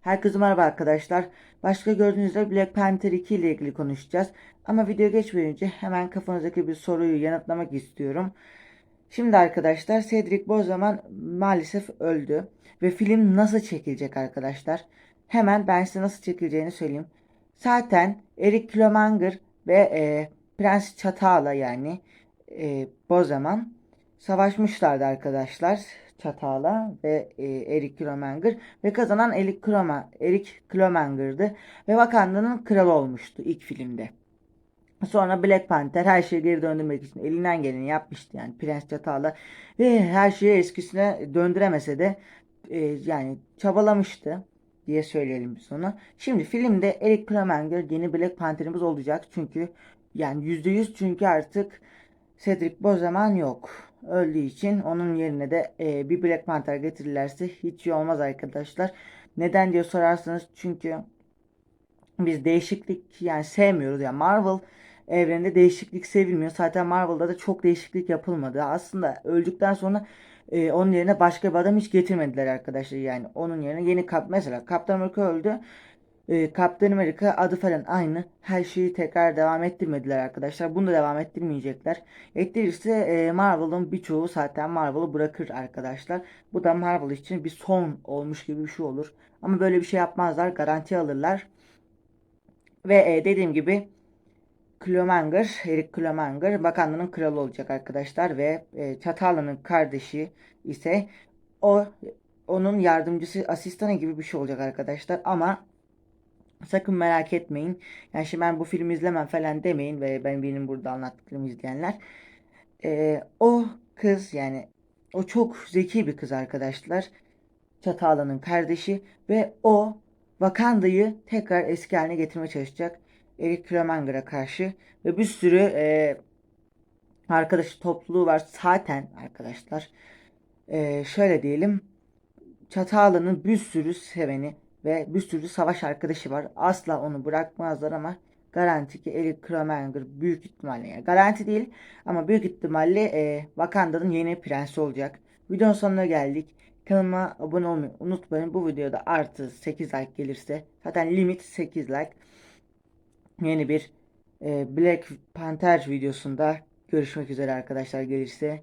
Herkese merhaba arkadaşlar. Başka gördüğünüz üzere Black Panther 2 ile ilgili konuşacağız. Ama video geçmeden önce hemen kafanızdaki bir soruyu yanıtlamak istiyorum. Şimdi arkadaşlar Cedric Boseman maalesef öldü. Ve film nasıl çekilecek arkadaşlar? Hemen ben size nasıl çekileceğini söyleyeyim. Zaten Eric Killmonger ve e, Prens Çatağla yani e, Bozeman savaşmışlardı arkadaşlar. Çatağla ve e, Eric Killmonger ve kazanan Eric Killmonger, Eric Killmonger'dı ve Wakanda'nın kralı olmuştu ilk filmde. Sonra Black Panther her şeyi geri döndürmek için elinden geleni yapmıştı yani Prens Çatağla ve her şeyi eskisine döndüremese de e, yani çabalamıştı diye söyleyelim biz onu. Şimdi filmde Eric Killmonger yeni Black Panther'ımız olacak çünkü yani %100 çünkü artık Cedric Boseman yok. Öldüğü için onun yerine de e, bir Black Panther getirirlerse hiç iyi olmaz arkadaşlar. Neden diye sorarsanız çünkü biz değişiklik yani sevmiyoruz. Yani Marvel evreninde değişiklik sevilmiyor. Zaten Marvel'da da çok değişiklik yapılmadı. Aslında öldükten sonra e, onun yerine başka bir adam hiç getirmediler arkadaşlar. Yani onun yerine yeni kap mesela Kaptan Amerika öldü. Kaptan Amerika adı falan aynı. Her şeyi tekrar devam ettirmediler arkadaşlar. Bunu da devam ettirmeyecekler. Ettirirse e, Marvel'ın birçoğu zaten Marvel'ı bırakır arkadaşlar. Bu da Marvel için bir son olmuş gibi bir şey olur. Ama böyle bir şey yapmazlar. Garanti alırlar. Ve e, dediğim gibi Killmonger, Eric Killmonger bakanlığın kralı olacak arkadaşlar ve e, Çatallı'nın kardeşi ise o onun yardımcısı, asistanı gibi bir şey olacak arkadaşlar ama sakın merak etmeyin. Yani şimdi ben bu filmi izlemem falan demeyin ve ben benim burada anlattıklarımı izleyenler. E, o kız yani o çok zeki bir kız arkadaşlar. Çatallı'nın kardeşi ve o Wakanda'yı tekrar eski haline getirmeye çalışacak. Eric Killmonger'a karşı ve bir sürü e, arkadaş topluluğu var zaten arkadaşlar. E, şöyle diyelim. Çatallı'nın bir sürü seveni ve bir sürü savaş arkadaşı var. Asla onu bırakmazlar ama garanti ki Eric Killmonger büyük ihtimalle yani garanti değil ama büyük ihtimalle e, Wakanda'nın yeni prensi olacak. Videonun sonuna geldik. Kanalıma abone olmayı unutmayın. Bu videoda artı 8 like gelirse zaten limit 8 like. Yeni bir e, Black Panther videosunda görüşmek üzere arkadaşlar gelirse.